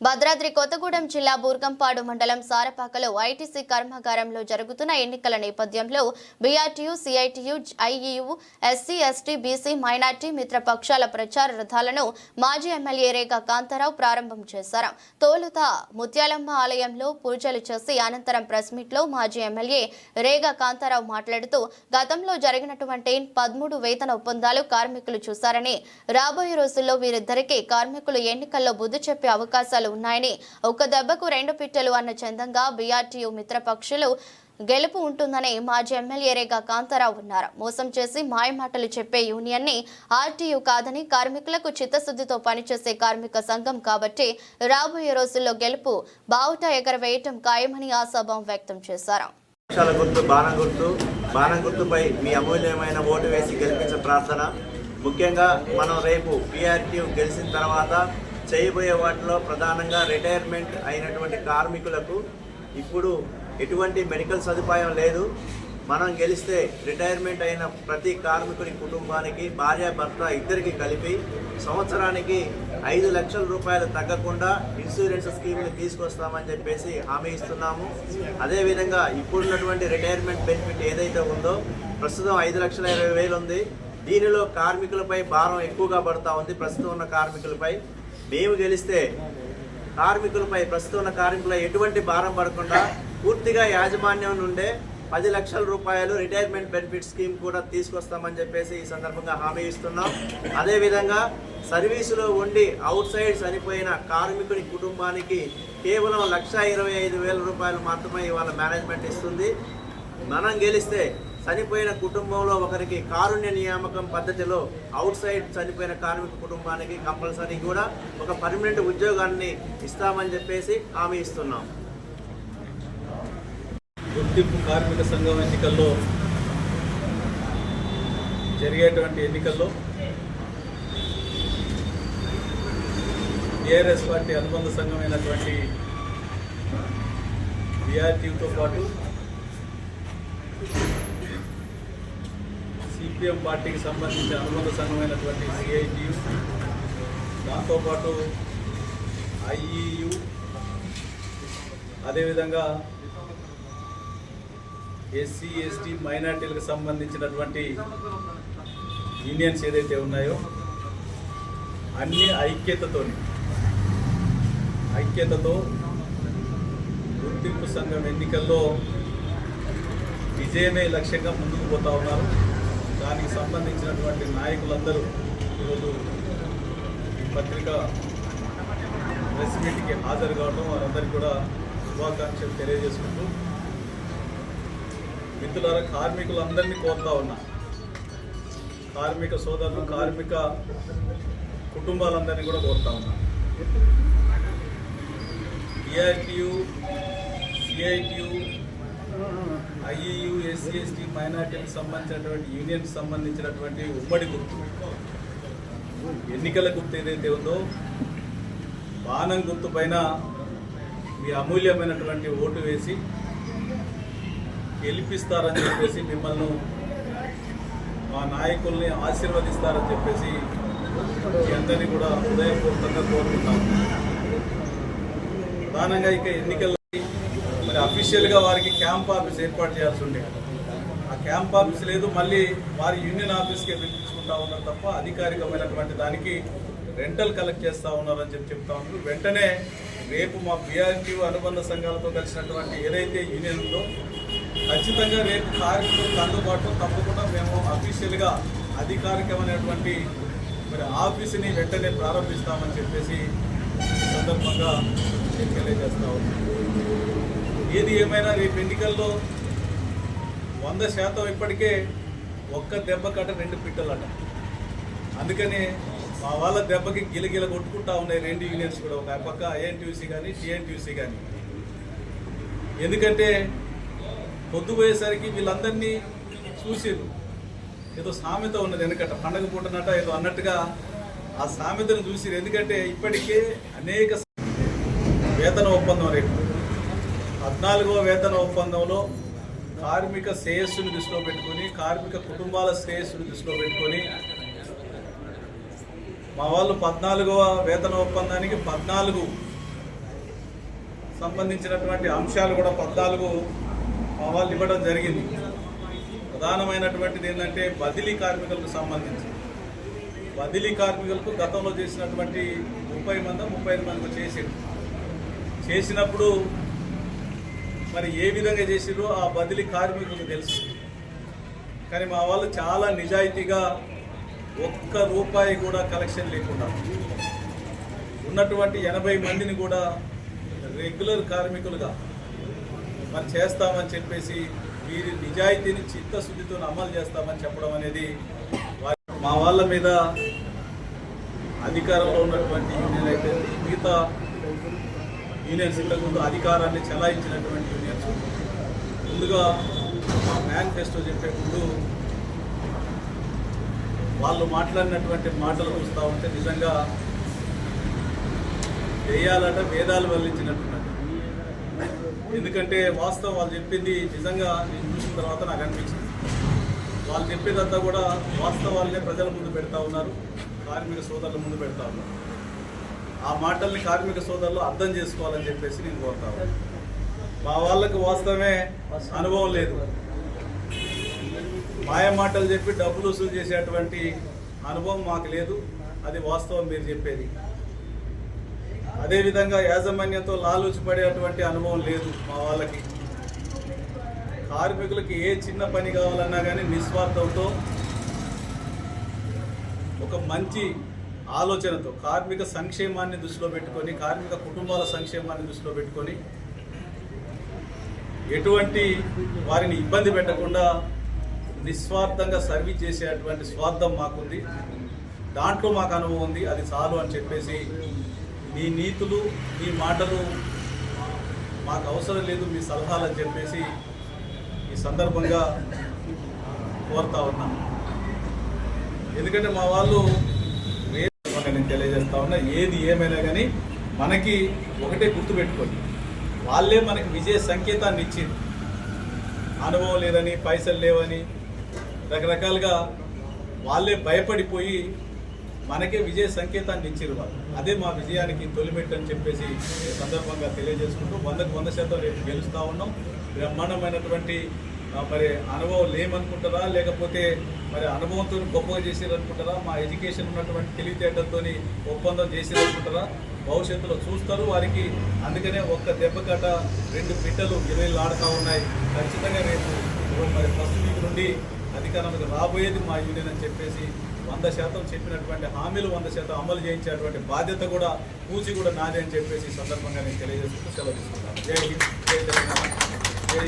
భద్రాద్రి కొత్తగూడెం జిల్లా బూర్గంపాడు మండలం సారపాకలో ఐటీసీ కర్మాగారంలో జరుగుతున్న ఎన్నికల నేపథ్యంలో BRTU CITU IEU SC ST BC minority మిత్ర పక్షాల ప్రచార రథాలను మాజీ ఎమ్మెల్యే రేఖ కాంతారావు ప్రారంభం చేశారు. తోలుత ముత్యాలమ్మ ఆలయంలో పూజలు చేసి అనంతరం ప్రెస్ మీట్లో మాజీ ఎమ్మెల్యే రేగ కాంతారావు మాట్లాడుతూ గతంలో జరిగినటువంటి పదమూడు వేతన ఒప్పందాలు కార్మికులు చూశారని రాబోయే రోజుల్లో వీరిద్దరికీ కార్మికులు ఎన్నికల్లో బుద్ధి చెప్పే అవకాశాలు ఉన్నాయని. ఒక్క దెబ్బకు రెండు పిట్టలు అన్న చందంగా బీఆర్టీయూ మిత్రపక్షులు గెలుపు ఉంటుందని మాజీ ఎమ్మెల్యే రేగా కాంతారావు ఉన్నారు మోసం చేసి మాయమాటలు చెప్పే యూనియన్ని ఆర్టీయూ కాదని కార్మికులకు చిత్తశుద్ధితో పనిచేసే కార్మిక సంఘం కాబట్టి రాబోయే రోజుల్లో గెలుపు బావుట ఎగరవేయటం ఖాయమని ఆశాభావం వ్యక్తం చేశారు. గుర్తు బాణం గుర్తు బాణం గుర్తుపై మీ అమూల్యమైన ఓటు వేసి గెలిపించే ప్రార్థన. ముఖ్యంగా మనం రేపు బీఆర్టీ గెలిచిన తర్వాత చేయబోయే వాటిలో ప్రధానంగా రిటైర్మెంట్ అయినటువంటి కార్మికులకు ఇప్పుడు ఎటువంటి మెడికల్ సదుపాయం లేదు. మనం గెలిస్తే రిటైర్మెంట్ అయిన ప్రతి కార్మికుడి కుటుంబానికి భార్య భర్త ఇద్దరికి కలిపి సంవత్సరానికి ఐదు లక్షల రూపాయలు తగ్గకుండా ఇన్సూరెన్స్ స్కీమ్ని తీసుకొస్తామని చెప్పేసి హామీ ఇస్తున్నాము. అదేవిధంగా ఇప్పుడున్నటువంటి రిటైర్మెంట్ బెనిఫిట్ ఏదైతే ఉందో ప్రస్తుతం ఐదు లక్షల ఇరవై వేలు ఉంది. దీనిలో కార్మికులపై భారం ఎక్కువగా పడుతూ ఉంది. ప్రస్తుతం ఉన్న కార్మికులపై మేము గెలిస్తే కార్మికులపై ప్రస్తుతం ఉన్న కార్మికులపై ఎటువంటి భారం పడకుండా పూర్తిగా యాజమాన్యం నుండే పది లక్షల రూపాయలు రిటైర్మెంట్ బెనిఫిట్ స్కీమ్ కూడా తీసుకొస్తామని చెప్పేసి ఈ సందర్భంగా హామీ ఇస్తున్నాం. అదేవిధంగా సర్వీసులో ఉండి అవుట్ సైడ్ చనిపోయిన కార్మికుడి కుటుంబానికి కేవలం లక్ష ఇరవై ఐదు వేల రూపాయలు మాత్రమే ఇవాళ మేనేజ్మెంట్ ఇస్తుంది. మనం గెలిస్తే చనిపోయిన కుటుంబంలో ఒకరికి కారుణ్య నియామకం పద్ధతిలో అవుట్ సైడ్ చనిపోయిన కార్మిక కుటుంబానికి కంపల్సరీ కూడా ఒక పర్మనెంట్ ఉద్యోగాన్ని ఇస్తామని చెప్పేసి హామీ ఇస్తున్నాం. గుర్తింపు కార్మిక సంఘం ఎన్నికల్లో జరిగేటువంటి ఎన్నికల్లో టీఆర్ఎస్ పార్టీ అనుబంధ సంఘమైనటువంటి బీఆర్టీతో పాటు సిపిఎం పార్టీకి సంబంధించిన అనుబంధ సంఘమైనటువంటి సిఐటియు దాంతోపాటు ఐఈయు అదేవిధంగా ఎస్సీ ఎస్టీ మైనార్టీలకు సంబంధించినటువంటి యూనియన్స్ ఏదైతే ఉన్నాయో అన్ని ఐక్యతతో ఐక్యతతో గుర్తింపు సంఘం ఎన్నికల్లో విజయమే లక్ష్యంగా ముందుకు పోతా ఉన్నారు. దానికి సంబంధించినటువంటి నాయకులందరూ ఈరోజు ఈ పత్రిక ప్రెస్ మీట్కి హాజరు కావడం వారందరికీ కూడా శుభాకాంక్షలు తెలియజేసుకుంటూ మిత్రులారా కార్మికులందరినీ కోరుతా ఉన్నా కార్మిక సోదరులు కార్మిక కుటుంబాలందరినీ కూడా కోరుతా ఉన్నా. TRTU CITU IEU SC ST మైనార్టీలకు సంబంధించినటువంటి యూనియన్కి సంబంధించినటువంటి ఉమ్మడి గుర్తు. ఎన్నికల గుర్తు ఏదైతే ఉందో బాణం గుర్తు పైన మీ అమూల్యమైనటువంటి ఓటు వేసి గెలిపిస్తారని చెప్పేసి మిమ్మల్ని మా నాయకుల్ని ఆశీర్వదిస్తారని చెప్పేసి మీ అందరినీ కూడా హృదయపూర్వకంగా కోరుకుంటాం. ప్రధానంగా ఇక ఎన్నికల్లో అఫీషియల్గా వారికి క్యాంప్ ఆఫీస్ ఏర్పాటు చేయాల్సి ఉండే ఆ క్యాంప్ ఆఫీస్ లేదు మళ్ళీ వారి యూనియన్ ఆఫీస్కే పిలిపించుకుంటా ఉన్నారు తప్ప అధికారికమైనటువంటి దానికి రెంటల్ కలెక్ట్ చేస్తూ ఉన్నారని చెప్పి చెప్తా ఉన్నారు. వెంటనే రేపు మా బీఆర్టీ అనుబంధ సంఘాలతో కలిసినటువంటి ఏదైతే యూనియన్ ఉందో ఖచ్చితంగా రేపు కార్మికులకు అందుబాటులో తప్పకుండా మేము అఫీషియల్గా అధికారికమైనటువంటి మరి ఆఫీసుని వెంటనే ప్రారంభిస్తామని చెప్పేసి ఈ సందర్భంగా తెలియజేస్తా ఉన్నాం ఏది ఏమైనా రేపు ఎన్నికల్లో వంద శాతం ఇప్పటికే ఒక్క దెబ్బ కట రెండు పిట్టలట. అందుకని మా వాళ్ళ దెబ్బకి గిలగిల కొట్టుకుంటా ఉన్నాయి రెండు యూనియన్స్ కూడా ఒక పక్క ఐఎన్టీయూసీ కానీ టీఎన్టీయూసీ కానీ ఎందుకంటే పొద్దుపోయేసరికి వీళ్ళందరినీ చూసిరు ఏదో సామెత ఉన్నది ఎందుకంటే పండగ పూటనట ఏదో అన్నట్టుగా ఆ సామెతను చూసిరు ఎందుకంటే ఇప్పటికే అనేక వేతన ఒప్పందం రేపు. పద్నాలుగవ వేతన ఒప్పందంలో కార్మిక శ్రేయస్సును దృష్టిలో పెట్టుకొని కార్మిక కుటుంబాల శ్రేయస్సును దృష్టిలో పెట్టుకొని మా వాళ్ళు పద్నాలుగవ వేతన ఒప్పందానికి పద్నాలుగు సంబంధించినటువంటి అంశాలు కూడా పద్నాలుగు మా వాళ్ళు ఇవ్వడం జరిగింది. ప్రధానమైనటువంటిది ఏంటంటే బదిలీ కార్మికులకు సంబంధించి. బదిలీ కార్మికులకు గతంలో చేసినటువంటి ముప్పై మంది ముప్పై ఐదు మంది చేసేది చేసినప్పుడు మరి ఏ విధంగా చేసిరో ఆ బదిలీ కార్మికులకు తెలుసు. కానీ మా వాళ్ళు చాలా నిజాయితీగా ఒక్క రూపాయి కూడా కలెక్షన్ లేకుండా ఉన్నటువంటి ఎనభై మందిని కూడా రెగ్యులర్ కార్మికులుగా మరి చేస్తామని చెప్పేసి వీరి నిజాయితీని చిత్తశుద్ధితో అమలు చేస్తామని చెప్పడం అనేది మా వాళ్ళ మీద అధికారంలో ఉన్నటువంటి యూనియన్ అయితే మిగతా యూనియన్ సిబ్బంది అధికారాన్ని చెలాయించినటువంటి ముందుగా మా మేనిఫెస్టో చెప్పే ముందు వాళ్ళు మాట్లాడినటువంటి మాటలు చూస్తూ ఉంటే నిజంగా వేయాలట వేదాలు వల్లించినట్టున్నది ఎందుకంటే వాస్తవం వాళ్ళు చెప్పింది నిజంగా నేను చూసిన తర్వాత నాకు అనిపించింది. వాళ్ళు చెప్పేదంతా కూడా వాస్తవాలనే ప్రజల ముందు పెడతా ఉన్నారు కార్మిక సోదరుల ముందు పెడతా ఉన్నారు. ఆ మాటల్ని కార్మిక సోదరులు అర్థం చేసుకోవాలని చెప్పేసి నేను కోరుతా ఉన్నాను. మా వాళ్ళకు వాస్తవమే అనుభవం లేదు. మాయ మాటలు చెప్పి డబ్బులు వసూలు చేసేటువంటి అనుభవం మాకు లేదు. అది వాస్తవం మీరు చెప్పేది. అదేవిధంగా యాజమాన్యంతో లాలూచి పడేటువంటి అనుభవం లేదు మా వాళ్ళకి. కార్మికులకి ఏ చిన్న పని కావాలన్నా కానీ నిస్వార్థంతో ఒక మంచి ఆలోచనతో కార్మిక సంక్షేమాన్ని దృష్టిలో పెట్టుకొని కార్మిక కుటుంబాల సంక్షేమాన్ని దృష్టిలో పెట్టుకొని ఎటువంటి వారిని ఇబ్బంది పెట్టకుండా నిస్వార్థంగా సర్వీస్ చేసేటువంటి స్వార్థం మాకుంది. దాంట్లో మాకు అనుభవం ఉంది. అది చాలు అని చెప్పేసి మీ నీతులు మీ మాటలు మాకు అవసరం లేదు మీ సలహాలు అని చెప్పేసి ఈ సందర్భంగా కోరుతా ఉన్నాను ఎందుకంటే మా వాళ్ళు వేరే నేను తెలియజేస్తా ఉన్నా. ఏది ఏమైనా కానీ మనకి ఒకటే గుర్తుపెట్టుకోండి. వాళ్ళే మనకి విజయ సంకేతాన్ని ఇచ్చింది. అనుభవం లేదని పైసలు లేవని రకరకాలుగా వాళ్ళే భయపడిపోయి మనకే విజయ సంకేతాన్ని ఇచ్చారు వాళ్ళు. అదే మా విజయానికి తొలిమెట్టు అని చెప్పేసి సందర్భంగా తెలియజేసుకుంటూ వందకు వంద శాతం రేపు గెలుస్తూ ఉన్నాం. బ్రహ్మాండమైనటువంటి మరి అనుభవం లేమనుకుంటారా లేకపోతే మరి అనుభవంతో గొప్పగా చేసేదనుకుంటారా మా ఎడ్యుకేషన్ ఉన్నటువంటి తెలివితేటలతో ఒప్పందం చేసేదనుకుంటారా భవిష్యత్తులో చూస్తారు వారికి. అందుకనే ఒక్క దెబ్బకట రెండు బిడ్డలు ఇరవై ఆడుతూ ఉన్నాయి. ఖచ్చితంగా రేపు మరి ఫస్ట్ వీక్ నుండి అధికారంలోకి రాబోయేది మా యూనియన్ అని చెప్పేసి వంద శాతం చెప్పినటువంటి హామీలు వంద శాతం అమలు చేయించేటువంటి బాధ్యత కూడా పూచి కూడా నాదే అని చెప్పేసి సందర్భంగా నేను తెలియజేసుకుంటూ సెలవు తీసుకుంటాను. జై హింద్ జై తెలంగాణ. జై